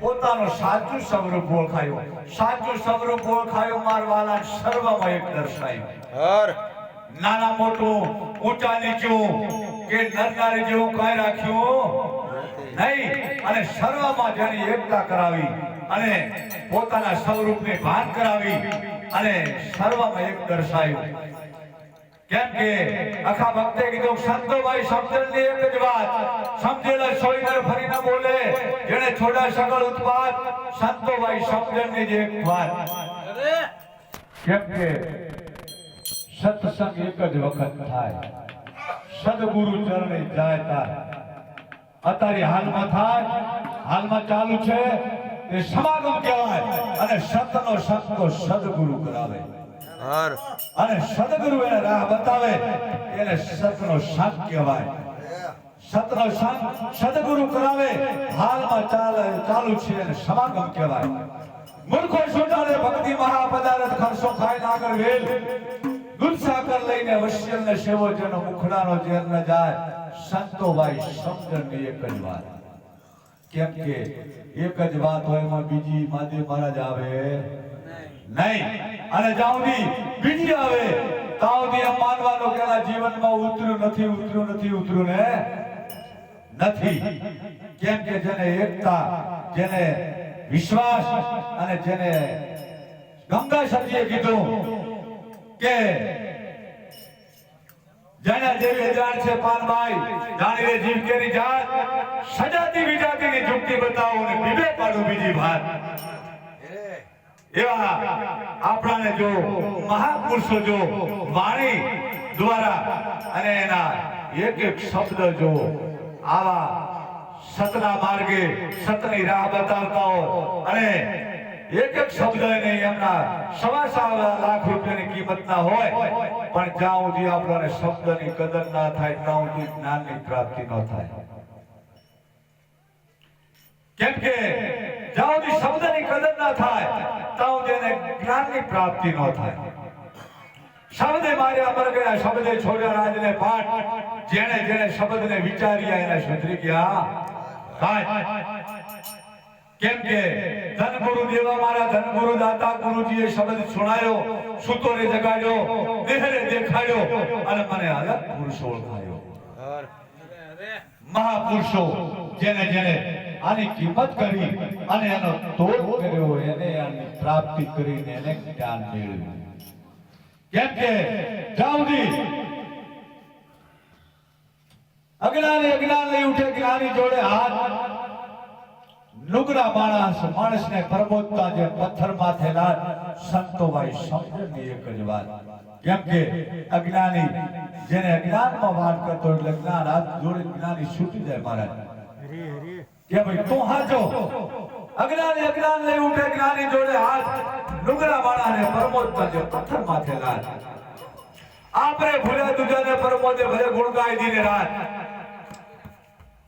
પોતાનું સાચું સ્વરૂપ ઓળખાયું સાચું સ્વરૂપ ઓળખાયું મારવાલા સર્વમાં એક દર્શાયું. હર. નાના મોટું ઊંચા નીચું કે નરનારી જેવું કઈ રાખ્યું નહીં. અને સર્વમાં જેની એકતા કરાવી અને પોતાના સ્વરૂપને ભાન કરાવી અને સર્વમાં એક દર્શાયું. કેમ કે આખા ભક્તે કીધું સંતોભાઈ સમજણની એક જ વાત. સમજેલા સોઈ દર ફરી ન બોલે જેને છોડા સકળ ઉત્પાદ સંતોભાઈ સમજણની જ એક વાત. કેમ કે સત્સંગ એક જ વખત થાય. સદગુરુ ચરણે જાય તાર. અત્યારે હાલમાં થાય હાલમાં ચાલુ છે. એ સમાગમ કહેવાય અને સતનો સંતો સદગુરુ કરાવે. હર. અને સદગુરુ એને રાહ બતાવે, એને સતનો સંત કહેવાય. સતનો શાંત સદગુરુ કરાવે, હાલમાં ચાલે, ચાલુ છે એને સમાગમ કહેવાય. મૂર્ખો છોટાડે ભક્તિ મહાપદારથ ખર્ચો ખાઈ આગળ વેલ. દૂધ સાકર લઈને વશ્યલ ને સેવો જેનો મુખડાનો ઝેર ન જાય. સંતોભાઈ સમજણની એક જ વાત. કેમ કે એક જ વાત હોય એમાં બીજી માદે મહારાજ આવે. નહીં. અને જાઉદી બીજી આવે. એમ માનવાનું કે જીવનમાં ઉતર્યું નથી ઉતર્યું નથી, ઉતર્યું ને નથી. કેમ કે જેને એકતા, જેને વિશ્વાસ અને જેને ગંગા સરજીએ કીધું કે જેના જેવી જાણ છે પાનભાઈ જાણી રે જીવ કેરી જાત, સજાતી વિજાતીની જુક્તિ બતાવો અને બીબે પાડો બીજી વાત. એવા આપણાને જો મહાપુરુષો જો વાણી દ્વારા અને એના એક એક શબ્દ જો આવા સતના માર્ગે સતની રાહ બતાવતા હોય અને એક એક શબ્દ એને એમના સવા સવા લાખ રૂપિયાની કિંમત ના હોય, પણ જ્યાં સુધી આપણને શબ્દની કદર ના થાય, ત્યાં સુધી જ્ઞાનની પ્રાપ્તિ ન થાય. કેમ કે શબ્દની કદર ના થાય તો એને જ્ઞાનની પ્રાપ્તિ ન થાય. શબ્દે માર્યા પર ગયા શબ્દે છોડ્યા રાજને પાઠ. જેણે જેણે શબ્દને વિચાર્યા એને સુધરી ગયા. કેમ કે ધનગુરુ દેવા મારા ધન ગુરુ દાતા ગુરુજીએ શબ્દ સુણાયો સુતોરે જગાડ્યો દેહરે દેખાડ્યો અને મને અલગ પુરુષો ઓળખાયો. મહાપુરુષો જેને જેને આની કિંમત કરી અને એનો તોડ કર્યો, એને આની પ્રાપ્તિ કરીને એને જ્ઞાન મેળવ્યું. કેમ કે જાઉદી અજ્ઞાની અજ્ઞાન લઈ ઉઠે જ્ઞાની જોડે હાથ. નુગરા માણસ, માણસને પ્રબોધતા જે પથ્થર માથે લાદ સંતોભાઈ સમજણની એક જ વાત. કેમ કે, અજ્ઞાની જેને અજ્ઞાનમાં વાત કરતો એટલે જ્ઞાન હાથ જોડે જ્ઞાની છૂટી જાય મહારાજ. કે ભાઈ તું હાચો. અજ્ઞાની અજ્ઞાન લઈ ઉઠે જ્ઞાની જોડે હાથ. નુગરા માણાને પરમોત્તા જે પથ્થર માથે લાલ આપણે ભૂલ્યા દુજાને પરમોદે ભલે ગુણ ગાઈ દીને રાત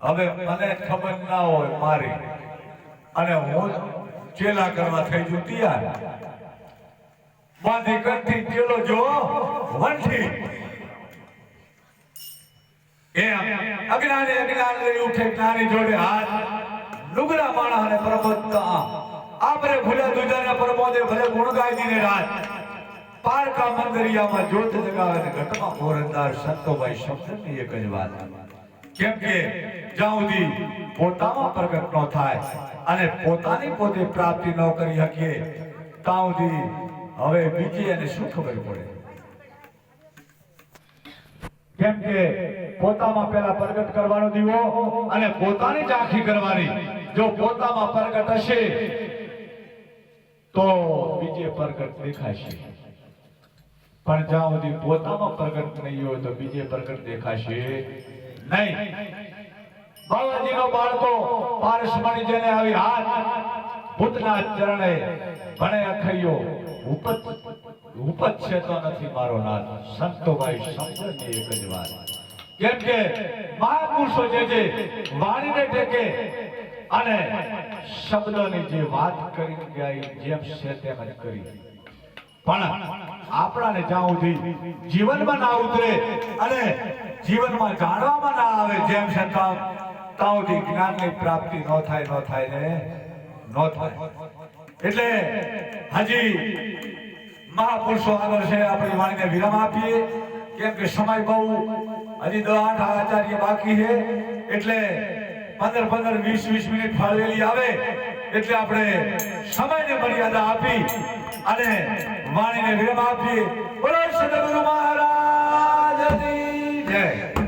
હવે મને ખબર ના હોય મારી. અને હું ચેલા કરવા થઈ જુ તૈયાર. બાંધી કંઠી ચેલો જો વંઠી. એમ. અજ્ઞાની ઉઠે તારી જોડે હાથ. લુગડા માણા અને પ્રબોધતા આપણે ભૂલ્યા દુજાને પ્રબોધે ભલે ગુણ ગાઈ દીને રાત. પારકા મંદરિયામાં જોત જગાવે ને ઘટમાં મોરંદાર સંતોભાઈ શબ્દની એક જ વાત. કેમ કે જ્યાં પોતામાં પ્રગટ ન થાય અને પોતાની પોતે પ્રાપ્તિ ન કરી શકીએ, ત્યાં હવે બીજી એને શું ખબર પડે. કેમ કે પોતામાં પહેલા પ્રગટ કરવાનો દીવો અને પોતાની જ આખી કરવાની. જો પોતામાં પ્રગટ હશે, તો બીજે પ્રગટ દેખાશે. પણ જ્યાં સુધી પોતામાં પ્રગટ નહીં હોય, તો બીજે પ્રગટ દેખાશે નહીં. બાવાજીનો બાળકો પારસમણી જેને આવી હાથ, ભૂતના ચરણે ભણે અખૈયો ઉપત ઉપત છે તો નથી મારો નાથ. સંતોભાઈ સમજણની એક જ વાત. કેમ કે મહાપુરુષો જે છે, વાણીને ટેકે અને શબ્દોની જે વાત કરી ગયા જેમ છે તેમ જ કરી. પણ આપણાને જ્યાં સુધી જીવનમાં ના ઉતરે અને જીવનમાં જાણવામાં ના આવે જેમ છે ત્યાં સુધી જ્ઞાનની પ્રાપ્તિ ન થાય ન થાય ને ન થાય. એટલે હજી મહાપુરુષો આગળ છે, આપણી વાણીને વિરામ આપીએ. કેમ કે સમય બહુ હજી દો આઠ આચાર્ય બાકી છે, એટલે પંદર પંદર વીસ વીસ મિનિટ ફાળવેલી આવે, એટલે આપણે સમયને મર્યાદા આપી અને વાણીને વિરામ આપીએ. બોલો સદગુરુ મહારાજ જય.